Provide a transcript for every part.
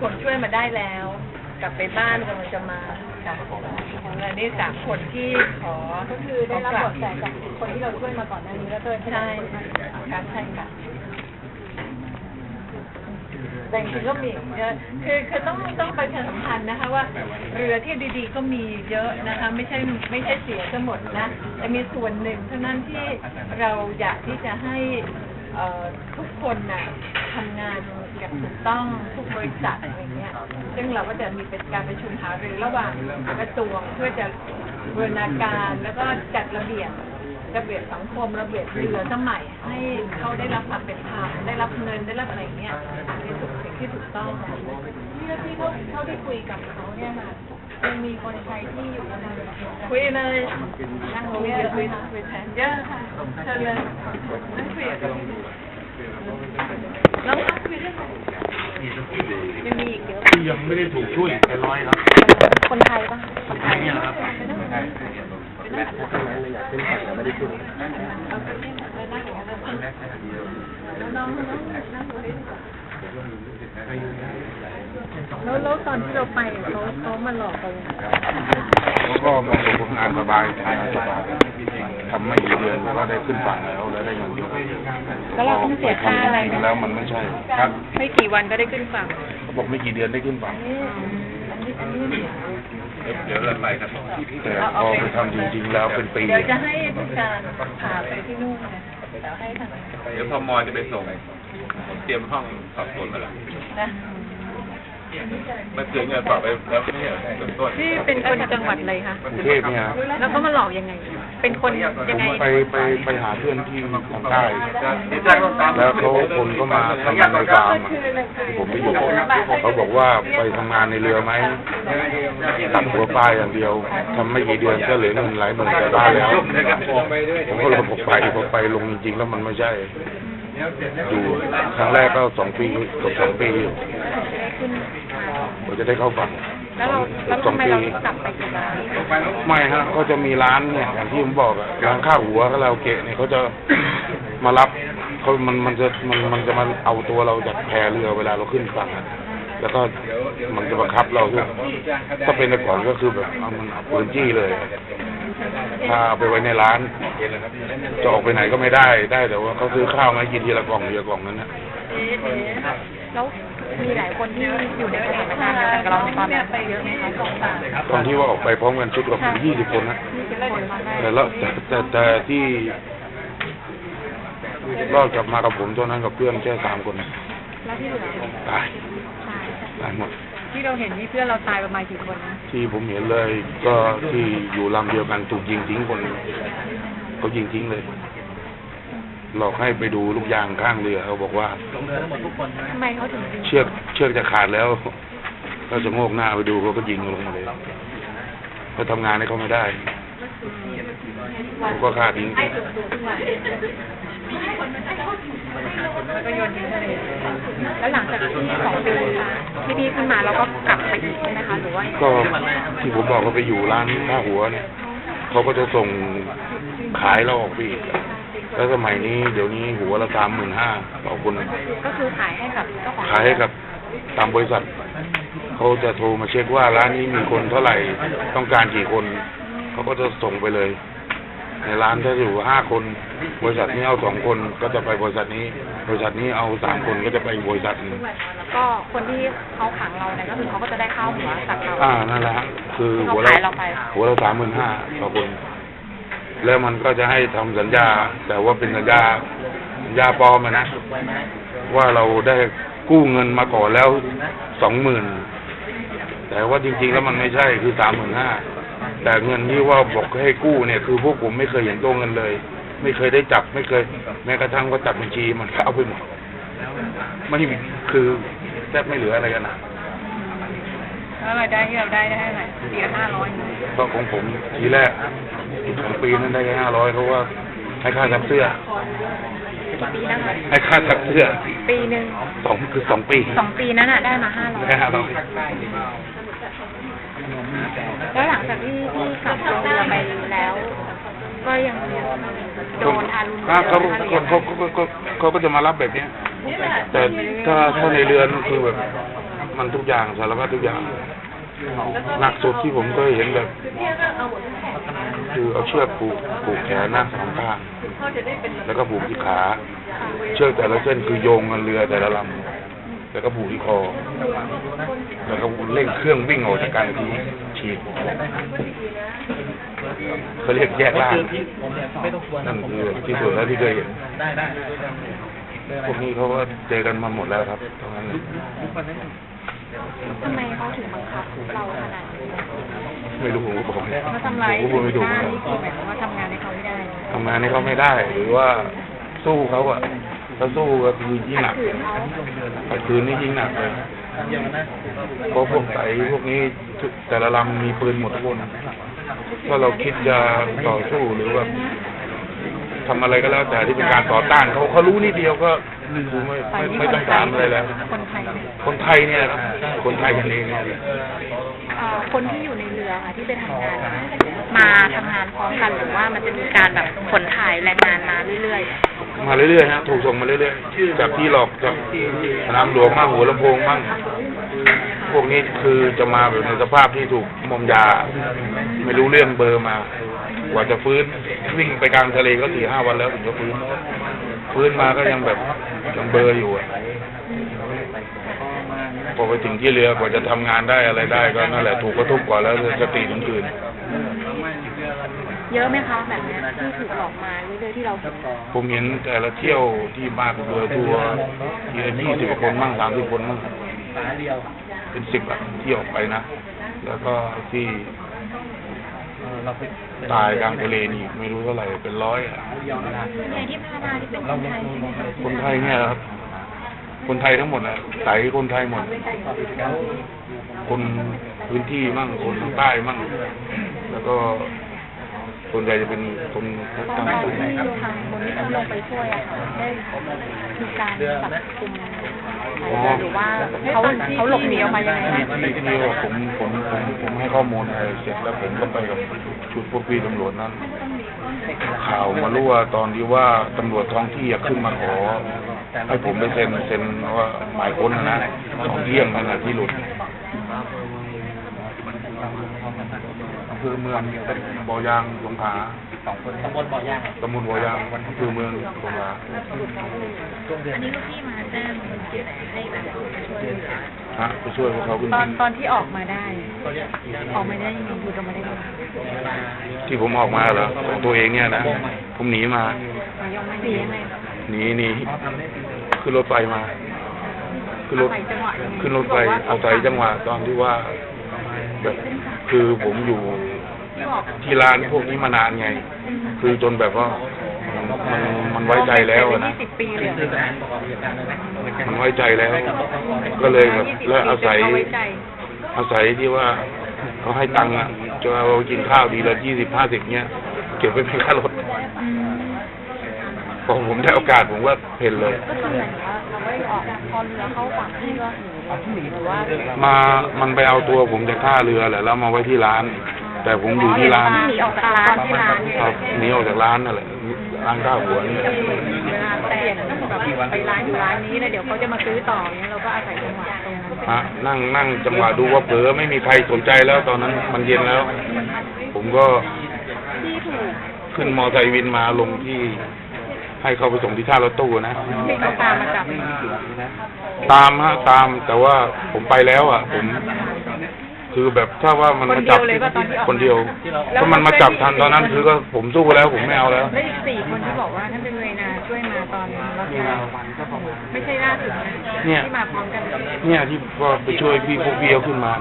คนช่วยมาได้แล้ว กลับไปบ้านกำลังจะมาค่ะแล้วนี่สามคนที่ขอก็คือได้รับเบาะแสจากคนที่เราช่วยมาก่อนหน้านี้แล้วก็ใช่การใช่ค่ะแต่จริงๆก็มีเยอะคือคือต้องต้องประชาสัมพันธ์นะคะว่า เรือที่ดีๆก็มีเยอะนะคะ ไม่ใช่ไม่ใช่เสียทั้งหมดนะแต่มีส่วนหนึ่งเท่านั้นที่เราอยากที่จะให้เอ่อทุกคนน่ะ ทำงานอย่างถูกต้องทุกบริษัทอะไรเงี้ย ซึ่งเราก็จะมีเป็นการประชุมหารือระหว่างกระทรวงเพื่อจะบูรณาการแล้วก็จัดระเบียบระเบียบสังคมระเบียบเรือสมัยให้เขาได้รับความเป็นธรรมได้รับเงินได้รับอะไรเงี้ยในสุดสิ่งที่ถูกต้องที่ที่เขาเขาได้คุยกับเขาเนี่ยค่ะยังมีคนไทยที่อยู่ในเรือคุยเลยนั่งคุยเยอะคุยคุยแทนเยอะค่ะเชิญเลยนั่งคุยกับ น้องคุยด้วยค่ะยังมีอีกเยอะที่ยังไม่ได้ถูกช่วยอีกเป็นร้อยครับคนไทยปะคนไทยเนี่ยนะครับเอาไปนี่มาเลยนั่งอย่างนั้นเลยแล้วน้องน้องนั่งดูดิแล้วแล้วตอนที่เราไปเขาเขามาหลอกเรายังไงแล้วก็มาทำงานสบาย ทำไม่กี่เดือนก็ได้ขึ้นฝั่งแล้วแล้วได้เงินเยอะแล้วเราต้องเสียค่าอะไรจริงนะๆแล้วมันไม่ใช่ ครับไม่กี่วันก็ได้ขึ้นฝั่งเขาบอกไม่กี่เดือนได้ขึ้นฝั่งเดี๋ยวเราไปครับแต่พอไปทำจริงๆแล้วเป็นปี เดี๋ยวจะให้ผู้การพาไปที่นู่นนะเดี๋ยวให้ทางเดี๋ยวพมจะไปส่งผมเตรียมห้องสอบสวนมาแล้ว นะ เมื่อคืนเนี่ยสอบไปแล้วไม่ใช่เหรอเบื้องต้นที่เป็นคนจังหวัดอะไรคะกรุงเทพเนี่ยครับแล้วเขามาหลอกยังไง เป็นคนยังไงไปไปไปหาเพื่อนที่ทางใต้ดีใจก็ตามแล้วเขาคนก็มาทำงานในฟาร์มอะที่ผมไปอยู่เขาบอกว่าไปทำงานในเรือไหมตัดหัวปลายอย่างเดียวทำไม่กี่เดือนก็เหลือเงินหลายหมื่นแต่ได้แล้ว ผมก็เลยบอกไปพอไปลงจริงๆแล้วมันไม่ใช่ อยู่ครั้งแรกก็สองปีเกือบสองปีอยู่ผม จะได้เข้าฝั่ง แล้วเราแล้วสอทำงไมปีเรากลับไปกี่ร้านไม่ฮะก็จะมีร้านเนี่ยอย่างที่ผมบอกอะร้านข้าวหัวคาราโอเกะเนี่ยเขาจะมารับเขามันมันจะมันมันจะมาเอาตัวเราจากแพเรือเวลาเราขึ้นฝั่งอะแล้วก็มันจะบังคับเราทุกถ้าเป็นแต่ก่อนก็คือแบบเอามันเอาปืนจี้เลย ถ้าเอาไปไว้ในร้านจะออกไปไหนก็ไม่ได้ได้แต่ว่าเขาซื้อข้าวมาให้กินทีละกล่องทีละกล่องนั้นนะ แล้วมีหลายคนที่อยู่ในสถานการณ์เดียวกันกับเราในตอนนั้นเยอะไหมคะสองสามตอนที่ว่าออกไปพร้อมกันชุดกับผมยี่สิบคนนะมีเป็นคนมาได้แต่ละแต่แต่แต่ที่รอดกลับมากับผมตอนนั้นกับเพื่อนแค่สามคนแล้วที่เหลือตายตายตายหมด ที่เราเห็นนี่เพื่อนเราตายประมาณกี่คนนะที่ผมเห็นเลยก็ที่อยู่ลำเดียวกันถูกยิงทิ้งคนหนึ่งเขายิงทิ้งเลย หลอกให้ไปดูลูกยางข้างเรือเขาบอกว่าทำไมเขาถึงยิงเชือกเชือกจะขาดแล้วก็จะโงกหน้าไปดูเขาก็ยิงลงมาเลยเขาทำงานให้เขาไม่ได้เขาก็ฆ่าทิ้งแล้วก็โยนทิ้งทะเลแล้วหลังจากที่สองปีที่พี่ขึ้นมาเราก็กลับไปอีกใช่ไหมคะหรือว่าก็ที่ผมบอกว่าไปอยู่ร้านข้าวหัวเนี่ยเขาก็จะส่งขายเราออกไปอีก แล้วสมัยนี้เดี๋ยวนี้หัวละสามหมื่นห้าต่อคนก็คือขายให้กับเจ้าของขายให้กับตามบริษัท เขาจะโทรมาเช็คว่าร้านนี้มีคนเท่าไหร่ต้องการกี่คน เขาก็จะส่งไปเลย ในร้านถ้าอยู่ห้าคน บริษัทนี้เอาสองคนก็จะไปบริษัทนี้ บริษัทนี้เอาสามคนก็จะไปอีกบริษัทหนึงก็คนที่เขาขังเราเนี่ยก็คือเขาก็จะได้ข้าวหัวจากเราอ่านั่นแหละฮะคือหัวเขาละขายเราไปหัวละสามหมื่นห้าต่อคน แล้วมันก็จะให้ทำสัญญา แต่ว่าเป็นสัญญาสัญญาปลอมอะนะ ว่าเราได้กู้เงินมาก่อนแล้วสองหมื่นแต่ว่าจริงๆแล้วมันไม่ใช่คือสามหมื่นห้าแต่เงินที่ว่าบอกให้กู้เนี่ย คือพวกผมไม่เคยเห็นตัวเงินเลย ไม่เคยได้จับไม่เคย แม้กระทั่งว่าจับบัญชีมันก็เอาไปหมดไม่มีคือแทบไม่เหลืออะไรกันนะแล้วรายได้ที่เราได้ได้เท่าไหร่ปีละห้าร้อยก็ของผมทีแรก ของปีนั้นได้แค่ห้าร้อยเพราะว่าให้ค่าซักเสื้อกี่ปีนะคะให้ค่าซักเสื้อปีหนึ่งสองคือสองปีสองปีนั้นอะได้มาห้าร้อยแค่ห้าร้อยแล้วหลังจากที่ที่กลับลงเรือไปแล้ว ก็ยังโดนทารุณอ่าเขาเขาเขาเขาเขาเขาก็จะมารับแบบเนี้ย แต่ถ้าถ้าในเรือนั่นคือแบบ มันทุกอย่างสารพัดทุกอย่าง หนักสุดที่ผมเคยเห็นแบบคือเนี่ยก็เอาหมดทุกแผงคือเอาเชือกผูกผูกแขนนะสองข้างพ่อจะได้เป็นแล้วก็ผูกที่ขา เชือกแต่ละเส้นคือโยงกันเรือแต่ละลำแล้วก็ผูกที่คอ แล้วก็เร่งเครื่องวิ่งออกจากการทีฉีดเขาเรียกแยกล่างนั่นคือที่สุดแล้วที่เคยเห็น ได้ได้พวกนี้เขาก็เจอกันมาหมดแล้วครับตรงนั้นทำไมเขาถึงบังคับเราขนาดนี้ไม่รู้ผมก็บอกไม่มาทำร้ายผมก็พูดไม่ถูกหน้านะนี่คือหมายความว่าทำงานให้เขาไม่ได้ทำงานให้เขาไม่ได้ หรือว่าสู้เขาอะถ้าสู้ก็คือยิ่งหนักขืนเขาขัดขืนนี่ยิ่งหนักเลยเดี๋ยวนะเพราะพวกไตพวกนี้ทุกแต่ละลำมีปืนหมดทุกคนถ้าเราคิดจะต่อสู้หรือว่า ทำอะไรก็แล้วแต่ที่เป็นการต่อต้านเขาเขารู้นิดเดียวก็คือไม่ไม่ไม่ต้องการอะไรแล้ว คนไทยเนี่ยคนไทยเนี่ยครับคนไทยกันเองเนี่ยเอ่อคนที่อยู่ในเรือค่ะที่ไปทำงาน มาทำงานพร้อมกันหรือว่ามันจะมีการแบบขนถ่ายแรงงานมาเรื่อยมาเรื่อยๆฮะถูกส่งมาเรื่อยๆจากที่หลอกจากสนามหลวงมั่งหัวลำโพงมั่งพวกนี้คือจะมาแบบในสภาพที่ถูกมอมยา ไม่รู้เรื่องเบอร์มา กว่าจะฟื้นวิ่งไปกลางทะเลก็สี่ห้าวันแล้วถึงจะฟื้น ฟื้นมาก็ยังแบบยังเบลออยู่อะพอไปถึงที่เรือกว่าจะทำงานได้อะไรได้ก็นั่นแหละถูกกระทุบก่อนแล้วสติถึงคืนๆเยอะไหมคะแบบเนี้ยที่ถูกหลอกมาเรื่อยๆที่เราเห็นผมเห็นแต่ละเที่ยวที่มากับเรือทัวร์ทีละยี่สิบคนมั่งสามสิบคนมั่งเป็นสิบอะที่ออกไปนะ แล้วก็ที่ ตายกลางทะเลนี่ไม่รู้เท่าไหร่เป็นร้อยอะส่วนใหญ่ที่พามาที่เป็นคนไทยใช่ไหมคะคนไทยเนี่ยครับ คนไทยทั้งหมดนะไตคนไทยหมด คนพื้นที่มั่งคนใต้มั่ง แล้วก็ ส่วนใหญ่จะเป็นคนตอนต่างที่ชาติทางคนที่เขาลงไปช่วยอะค่ะได้มีการจับกลุ่มหรือว่าเขาเขาหลบหนีออกมายังไงคะที่ที่ว่าผมผมผมผมให้ข้อมูลอะไรเสร็จแล้วผมก็ไปกับชุดพวกพี่ตำรวจนั้น ข่าวมารู้ว่าตอนที่ว่าตำรวจท้องที่อะขึ้นมาขอให้ผมไปเซ็นเซ็นว่าหมายค้นนะนะของเที่ยงนั่นแหละที่หลุด อำเภอเมืองบ่อยางสงขลาตำบลบ่อย่างตำบลบ่อยางอำเภอเมืองสงขลาอันนี้ลูกพี่มาแจ้งให้แบบช่วยเหลือฮะไปช่วยพวกเขาขึ้นตอนตอนที่ออกมาได้ ออกมาได้ยังไงอยู่ตรงมาได้ยังไงที่ผมออกมาเหรอของตัวเองเนี่ยนะผมหนีมายังไม่ดียังไงหนีหนีขึ้นรถไฟมาขึ้นรถอาศัยจังหวะยังไงขึ้นรถไฟอาศัยจังหวะตอนที่ว่าแบบคือผมอยู่ ที่บอกที่ร้านพวกนี้มานานไง คือจนแบบว่ามันมันไว้ใจแล้วอะนะยี่สิบปีเลยเหรอมันไว้ใจแล้ว ก็เลยแบบแล้วอาศัย เขาไว้ใจอาศัยที่ว่าเขาให้ตังค์อะจะเอาไปกินข้าวดีละยี่สิบห้าสิบเนี้ยเก็บไว้เป็นค่ารถอืมพอผมได้โอกาสผมก็เพ่นเลย ก็คือเหมือนว่าเราไม่ออกพอเรือเข้าฝั่งที่ว่าหนีหรือว่ามามันไปเอาตัวผมจากท่าเรือแหละแล้วมาไว้ที่ร้าน แต่ผมอยู่ที่ร้านหนีออกจากร้านที่ร้านครับหนีออกจากร้านนั่นแหละร้านข้าวหัวนี่เวลาแต่แบบไปร้านอยู่ร้านนี้แล้วเดี๋ยวเขาจะมาซื้อต่อเนี้ยเราก็อาศัยจังหวะตรงนั้นฮะนั่งนั่งจังหวะดูว่าเผลอไม่มีใครสนใจแล้วตอนนั้นมันเย็นแล้ว ผมก็ที่ถูกขึ้นมอไซค์วินมาลงที่ ให้เขาไปส่งที่ท่ารถตู้นะที่เขาตามมาจับตามฮะตามแต่ว่าผมไปแล้วอะ ผม คือแบบถ้าว่ามันมาจับคนเดียวถ้ามันมาจับทันตอนนั้นคือก็ผมสู้แล้วผมไม่เอาแล้ว แล้วอีกสี่คนที่บอกว่าท่านเป็นเวนาช่วยมาตอนเราที่ไม่ใช่ล่าสุดนะเนี่ย ที่มาพร้อมกันเนี่ยที่ก็ไปช่วยพี่พวกพี่เขาขึ้นมา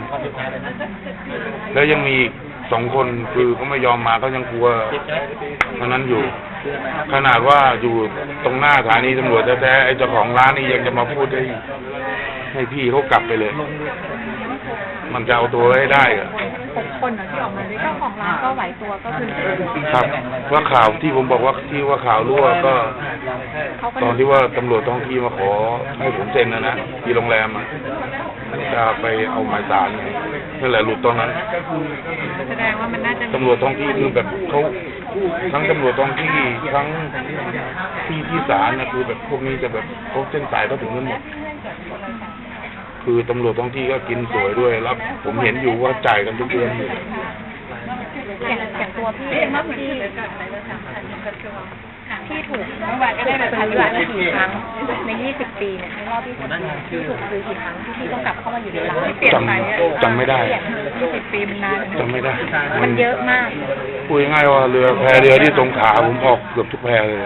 แล้วยังมีอีกสองคนคือเขาไม่ยอมมาเขายังกลัวตอนนั้นอยู่ ขนาดว่าอยู่ตรงหน้าสถานีตำรวจแท้ๆไอ้เจ้าของร้านนี่ยังจะมาพูดให้ให้พี่เขากลับไปเลย มันจะเอาตัวไว้ให้ได้อะหกคนเหรอที่ออกมาด้วยเจ้าของร้านก็ไหวตัวก็คือครับ ว่าข่าวที่ผมบอกว่าที่ว่าข่าวรั่วก็ เขาก็ตอนที่ว่าตำรวจท้องที่มาขอให้ผมเซ็นนะนะที่โรงแรมอะจะไปเอาหมายสารไงนั่นแหละหลุดตอนนั้นแสดงว่ามันน่าจะตำรวจท้องที่คือแบบเขาทั้งตำรวจท้องที่ทั้งที่ที่ศาลนะคือแบบพวกนี้จะแบบเขาเส้นสายเขาถึงนั้นหมด คือตำรวจท้องที่ก็กินสวยด้วยแล้วผมเห็นอยู่ว่าจ่ายกันทุกเดือนอยู่อย่างอย่างตัวพี่เรียกว่ามันที่คือเรื่องอะไรก็ทำทันกระทรวงที่ถูกเมื่อวานก็ได้ถูกมาซื้อทำอะกี่ครั้งใน20ปีเนี่ยในรอบที่ที่ถูกซื้อกี่ครั้งที่พี่ต้องกลับเข้ามาอยู่ในร้านจำจำไม่ได้ยี่สิบปีมันนานจำไม่ได้ มันเยอะมากพูดง่ายๆว่าเรือแพเรือที่สงขลาผมออกเกือบทุกแพเลย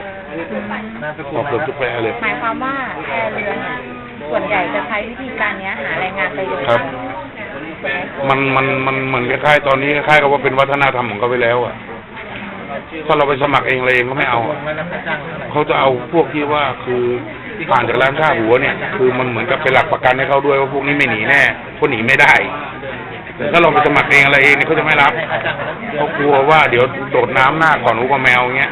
ออกเกือบทุกแพเลย หมายความว่าแพเรือเนี่ย ส่วนใหญ่จะใช้วิธีการเนี้ยหาแรงงานไปเลยครับ มันมันมันเหมือนคล้ายๆตอนนี้คล้ายๆกับว่าเป็นวัฒนธรรมของเขาไปแล้วอะถ้าเราไปสมัครเองอะไรเองก็ไม่เอาอะเขาจะเอาพวกที่ว่าคือผ่านจากร้านค่าหัวเนี่ย คือมันเหมือนกับเป็นหลักประกันให้เขาด้วยว่าพวกนี้ไม่หนีแน่เขาหนีไม่ได้แต่ถ้าเราไปสมัครเองอะไรเองเนี่ยเขาจะไม่รับเขากลัวว่าเดี๋ยวโดดน้ำหน้าก่อนหนูกับแมวเงี้ย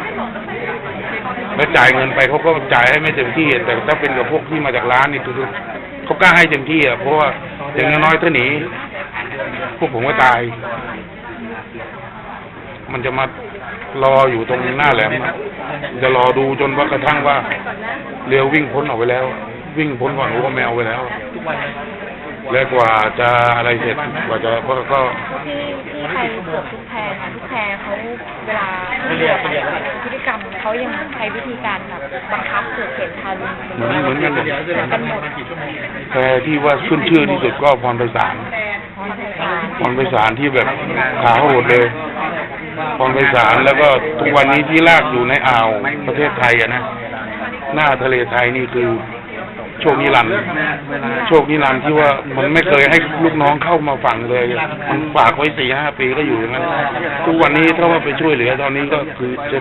แล้วจ่ายเงินไปเขาก็จ่ายให้ไม่เต็มที่แต่ถ้าเป็นกับพวกที่มาจากร้านนี่คือเขากล้าให้เต็มที่อะเพราะว่าอย่างน้อยๆถ้าหนีพวกผมก็ตาย มันจะมารออยู่ตรงหน้าแหลมจะรอดูจนว่ากระทั่งว่า เรือวิ่งพ้นออกไปแล้ว วิ่งพ้นก่อนหัวแมวไปแล้ว และกว่าจะอะไรเสร็จกว่าจะก็ก็ที่ที่ไปเกือบทุกแพรค่ะทุกแพรเขาเวลาที่เรือไปพฤติกรรมเขายังใช้วิธีการแบบบังคับสืบเห็นทารุณเหมือนเหมือนกันหมดเหมือนกันหมดแต่ที่ว่าขึ้นชื่อที่สุดก็พรไพศาลพรไพศาลพรไพศาลที่แบบขาโหดเลยพรไพศาลแล้วก็ทุกวันนี้ที่ลากอยู่ในอ่าวประเทศไทยอะนะหน้าทะเลไทยนี่คือ โชคนิรันดร์โชคนิรันดร์ที่ว่ามันไม่เคยให้ลูกน้องเข้ามาฝั่งเลย มันฝากไว้สี่ห้าปีก็อยู่อย่างนั้น ทุกวันนี้ถ้าว่าไปช่วยเหลือตอนนี้ก็คือจะ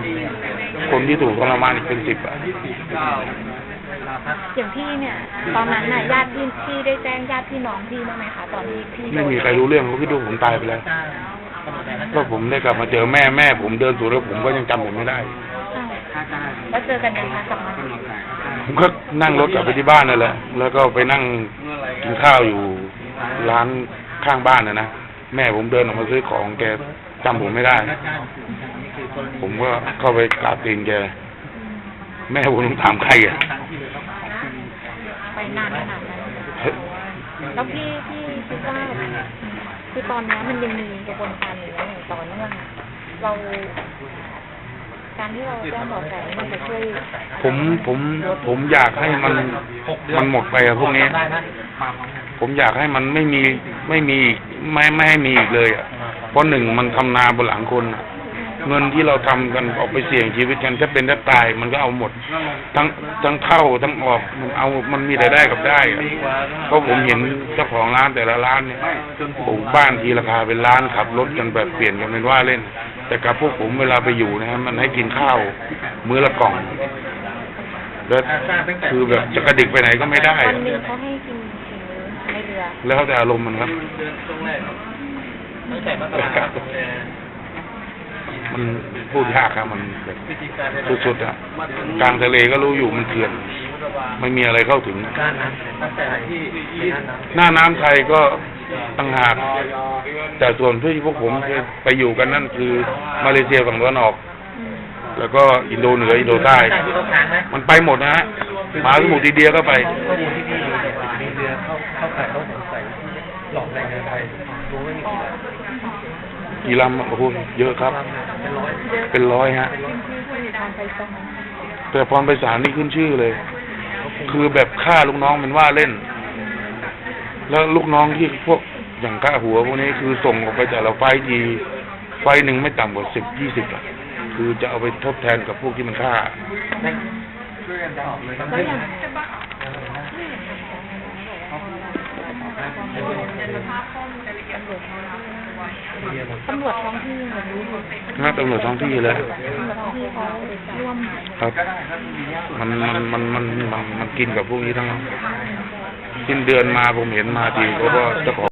คนที่ถูกทรมานอีกเป็นสิบอะอย่างพี่เนี่ย ตอนนั้นน่ะญาติพี่พี่ได้แจ้งญาติพี่น้องพี่บ้างไหมคะตอนที่พี่โดนไม่มีใครรู้เรื่องเขาคิดว่าผมตายไปแล้วก็ผมได้กลับมาเจอแม่แม่ผมเดินสู่แล้วผมก็ยังจำผมไม่ได้อ้าวแล้วเจอกันยังคะกลับมา ผมก็นั่งรถกลับไปที่บ้านนั่นแหละ แล้วก็ไปนั่งกินข้าวอยู่ร้านข้างบ้านนะนะ แม่ผมเดินออกมาซื้อของแกจำผมไม่ได้ ผมก็เข้าไปกราบตีนแก แม่ผมต้องถามใครอะไปนานขนาดนั้นแล้วพี่พี่คิดว่าคือตอนนี้มันยังมีกระบวนการอยู่อย่างต่อเนื่องเรา การที่เราแจ้งเบาะแสมันจะช่วยผมผมผมอยากให้มันมันหมดไปอะพวกนี้ ผมอยากให้มันไม่มีไม่มีอีกไม่ไม่ให้มีอีกเลยอะเพราะหนึ่งมันทำนาบนหลังคนอะเงินที่เราทำกันออกไปเสี่ยงชีวิตกันถ้าเป็นถ้าตายมันก็เอาหมด ทั้งทั้งเข้าทั้งออกมันเอามันมีแต่ได้กับได้อะเพราะผมเห็นเจ้าของร้านแต่ละร้านเนี่ยปลูกบ้านทีราคาเป็นล้านขับรถกันแบบเปลี่ยนกันเป็นว่าเล่น แต่กับพวกผมเวลาไปอยู่นะฮะมันให้กินข้าวมื้อละกล่อง แล้วคือแบบจะกระดิกไปไหนก็ไม่ได้วันอะหนึงเขาให้กินกี่มื้อในเรือแล้วแต่อารมณ์มันครับมันพูดยากครับมันแบบสุดๆอะกลางทะเลก็รู้อยู่มันเถื่อนไม่มีอะไรเข้าถึงหน้าน้ำไทยก็ ต่างหากแต่ส่วนที่พวกผมเคยไปอยู่กันนั่นคือมาเลเซียฝั่งตะวันออกอืมแล้วก็อินโดเหนืออินโดใต้ มันไปหมดนะฮะมหาสมุทรอินเดียก็ไปข้อมูลที่พี่มีเนี่ยมีเรือเข้าเข้าข่ายต้องสงสัยหลอกแรงงานไทยรู้ไม่มีกี่ลกี่ลำอะโอ้โหเยอะครับำเป็นร้อยเป็นร้อยฮะทางไปตรงแต่พรไปสารนี่ขึ้นชื่อเลย คือแบบฆ่าลูกน้องเป็นว่าเล่น แล้วลูกน้องที่พวกอย่างก้าหัวพวกนี้คือส่งออกไปแต่ละไฟล์ทีไฟล์หนึ่งไม่ต่ำกว่าสิบยี่สิบอะคือจะเอาไปทดแทนกับพวกที่มันฆ่าแล้วอย่างตำรวจท้องที่เหมือนรู้อยู่น่าตำรวจท้องที่เลยตำรวจท้องที่เขาร่วมครับมันมันมันมันมันมันกินกับพวกนี้ทั้งนั้น สิ้นเดือนมาผมเห็นมาทีเขาก็จะขอ